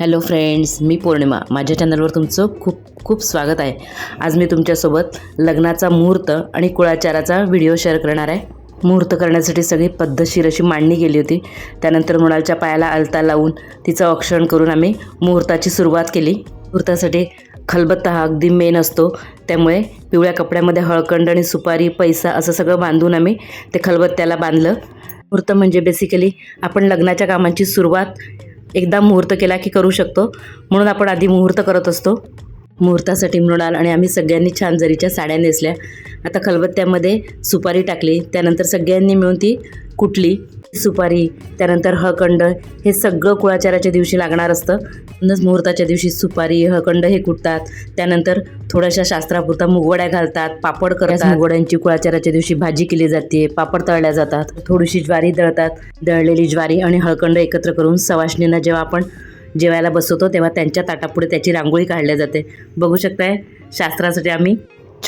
Hello friends मी पौर्णिमा. माझ्या चॅनलवर तुमचं खूप खूप स्वागत आहे. आज मी तुमच्यासोबत लग्नाचा मुहूर्त आणि कुळाचाराचा व्हिडिओ शेअर करणार आहे. मुहूर्त करण्यासाठी सगळी पद्धतशीर अशी मांडणी केली होती. त्यानंतर मृणालच्या पायाला अलता लावून तिचं औक्षण करून आम्ही मुहूर्ताची सुरुवात केली. मुहूर्तासाठी खलबत्ता हा अगदी मेन असतो. त्यामुळे पिवळ्या कपड्यामध्ये हळकंड आणि सुपारी पैसा असं सगळं बांधून आम्ही ते खलबत्त्याला बांधलं. मुहूर्त म्हणजे बेसिकली आपण लग्नाच्या कामांची सुरुवात एकदा मुहूर्त केला की करू शकतो. म्हणून आपण आधी मुहूर्त करत असतो. मुहूर्तासाठी मृणाल आणि आम्ही सगळ्यांनी छान जरीच्या साड्या नेसल्या. आता खलबत्त्यामध्ये सुपारी टाकली त्यानंतर सगळ्यांनी मिळून ती कुटली. सुपारी त्यानंतर हळकंड हे सगळं कुळाचाराच्या दिवशी लागणार असतं. म्हणूनच मुहूर्ताच्या दिवशी सुपारी हळकंड हे कुटतात. त्यानंतर थोड्याशा शास्त्रापुरता मुगवड्या घालतात पापड करतात. मुगवड्यांची कुळाचाराच्या दिवशी भाजी केली जाते पापड तळल्या जातात. थोडीशी ज्वारी दळतात. दळलेली ज्वारी आणि हळकंड एकत्र करून सवाशणींना जेव्हा आपण जेवायला बसवतो तेव्हा त्यांच्या ताटापुढे त्याची रांगोळी काढल्या जाते. बघू शकताय शास्त्रासाठी आम्ही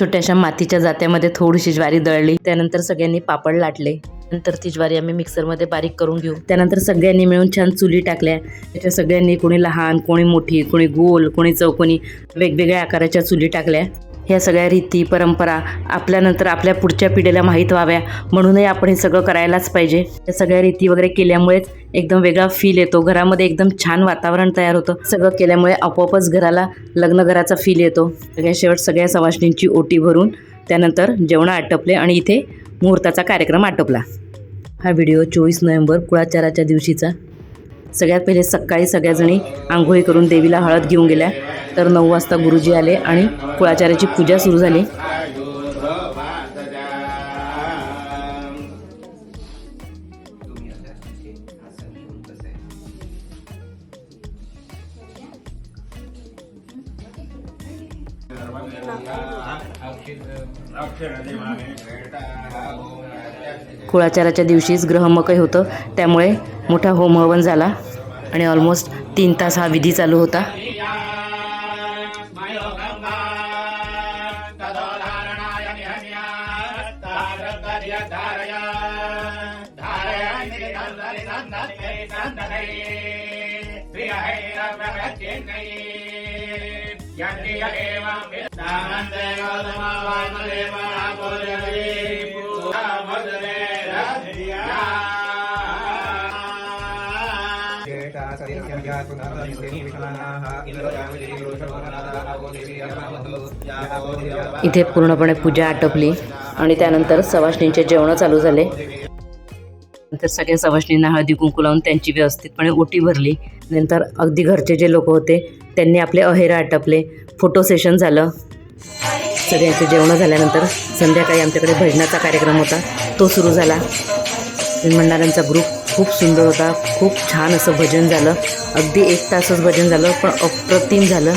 छोट्याशा मातीच्या जात्यामध्ये थोडीशी ज्वारी दळली त्यानंतर सगळ्यांनी पापड लाटले. नंतर ती ज्वारी आम्ही मिक्सरमध्ये बारीक करून घेऊ. त्यानंतर सगळ्यांनी मिळून छान चुली टाकल्या. त्याच्या सगळ्यांनी कोणी लहान कोणी मोठी कोणी गोल कोणी चौकोनी वेगवेगळ्या आकाराच्या चुली टाकल्या. ह्या सगळ्या रीती परंपरा आपल्यानंतर आपल्या पुढच्या पिढीला माहीत व्हाव्या. म्हणूनही आपण हे सगळं करायलाच पाहिजे. या सगळ्या रीती वगैरे केल्यामुळेच एकदम वेगळा फील येतो. घरामध्ये एकदम छान वातावरण तयार होतं. सगळं केल्यामुळे आपोआपच घराला लग्न घराचा फील येतो. सगळ्या शेवट सगळ्या सवाष्णींची ओटी भरून त्यानंतर जेवण आटपले आणि इथे मुहूर्ताचा कार्यक्रम आटपला. हा व्हिडिओ चोवीस नोव्हेंबर कुळाचाराच्या दिवशीचा. सगळ्यात पहिले सकाळी सगळ्याजणी आंघोळी करून देवीला हळद घेऊन गेल्या. तर नऊ वाजता गुरुजी आले आणि कुळाचाराची पूजा सुरू झाली. कुळाचाराच्या दिवशीच ग्रहमकही होतं. त्यामुळे मोठा होम हवन झाला आणि ऑलमोस्ट तीन तास हा विधी चालू होता. इथे पूर्णपणे पूजा आटोपली आणि त्यानंतर सवाष्णींचे जेवण चालू झाले. नंतर सगळ्या सवाष्णींना हळदी कुंकू लावून त्यांची व्यवस्थितपणे ओटी भरली. नंतर अगदी घरचे जे लोक होते त्यांनी आपले अहेर आटपले. फोटो सेशन झालं. सगळ्यांचे जेवणं झाल्यानंतर संध्याकाळी आमच्याकडे भजनाचा कार्यक्रम होता. तो सुरू झाला. मंडळांचा ग्रुप खूप सुंदर होता. खूप छान असं भजन झालं. अगदी एक तासच भजन झालं पण अप्रतिम झालं.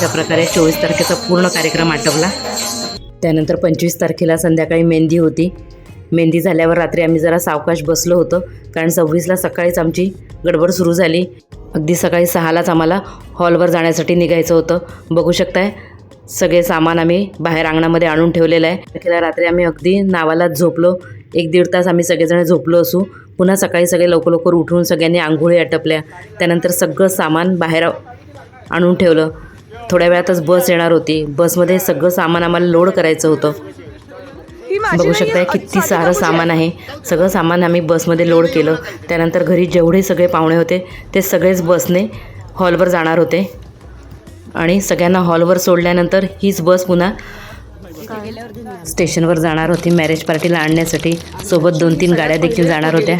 त्या प्रकारे चोवीस तारखेचा पूर्ण कार्यक्रम आटोपला. त्यानंतर पंचवीस तारखेला संध्याकाळी मेहंदी होती. मेहंदी झाल्यावर रात्री आम्ही जरा सावकाश बसलो होतो कारण सव्वीसला सकाळीच आमची गडबड सुरू झाली. अगदी सकाळी सहालाच आम्हाला हॉलवर जाण्यासाठी निघायचं होतं. बघू शकताय सगळे सामान आम्ही बाहेर अंगणामध्ये आणून ठेवलेलं आहे. तारखेला रात्री आम्ही अगदी नावालाच झोपलो. एक दीड तास आम्ही सगळेजण झोपलो असू. पुन्हा सकाळी सगळे लवकर लवकर उठून सगळ्यांनी आंघोळी आटपल्या. त्यानंतर सगळं सामान बाहेर आणून ठेवलं. थोड्या वेळातच बस येणार होती. बसमध्ये सगळं सामान आम्हाला लोड करायचं होतं. बघू शकताय किती सारं सामान आहे. सगळं सामान आम्ही बसमध्ये लोड केलं. त्यानंतर घरी जेवढे सगळे पाहुणे होते ते सगळेच बसने हॉलवर जाणार होते. आणि सगळ्यांना हॉलवर सोडल्यानंतर हीच बस पुन्हा स्टेशनवर जाणार होती. मॅरेज पार्टीला आणण्यासाठी सोबत दोन तीन गाड्या देखील जाणार होत्या.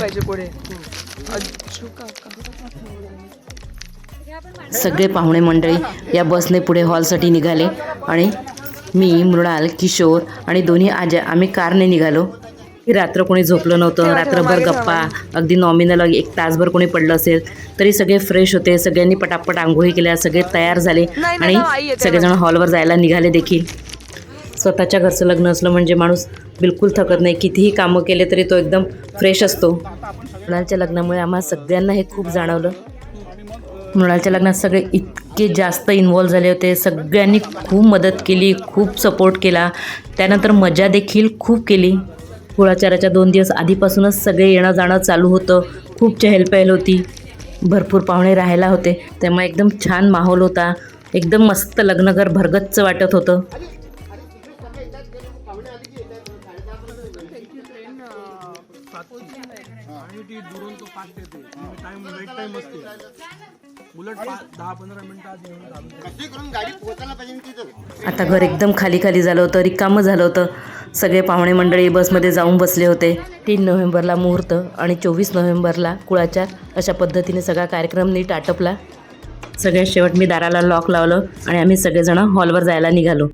सगळे पाहुणे मंडळी या बसने पुढे हॉलसाठी निघाले आणि मी मृणाल किशोर आणि दोन्ही आज्या आम्ही कारने निघालो. की रात्र कोणी झोपलं नव्हतं रात्रभर गप्पा अगदी नॉमिनल एक तासभर कोणी पडलं असेल तरी सगळे फ्रेश होते सगळ्यांनी पटापट आंघोळी केल्या सगळे तयार झाले. आणि सगळेजण हॉलवर जायला निघाले देखील. स्वतःच्या घरचं लग्न असलं म्हणजे माणूस बिलकुल थकत नाही. कितीही कामं केले तरी तो एकदम फ्रेश असतो. मृणालच्या लग्नामुळे आम्हा सगळ्यांना हे खूप जाणवलं. मृणालच्या लग्नात सगळे इतके जास्त इन्वॉल्व झाले होते. सगळ्यांनी खूप मदत केली खूप सपोर्ट केला. त्यानंतर मजा देखील खूप केली. कुळाचाराच्या दोन दिवस आधीपासूनच सगळे येणं जाणं चालू होतं. खूप चहलपहल होती. भरपूर पाहुणे राहायला होते. त्यामुळे एकदम छान माहोल होता. एकदम मस्त लग्नघर भरगच्च वाटत होतं. ती. टाइम वेट टाइम असते. उलट पाच दहा पंधरा मिनिटं आधी येऊन घालून द्या. कशी करून गाडी पोहोचायला पाहिजे तिथं. आता घर एकदम खाली खाली झालं होतं रिकामं झालं होतं. सगळे पाहुणे मंडळी बसमध्ये जाऊन बसले होते. तीन नोव्हेंबरला मुहूर्त आणि चोवीस नोव्हेंबरला कुळाचार अशा पद्धतीने सगळा कार्यक्रम नीट आटपला. सगळ्यात शेवट मी दाराला लॉक लावलं आणि आम्ही सगळेजण हॉलवर जायला निघालो.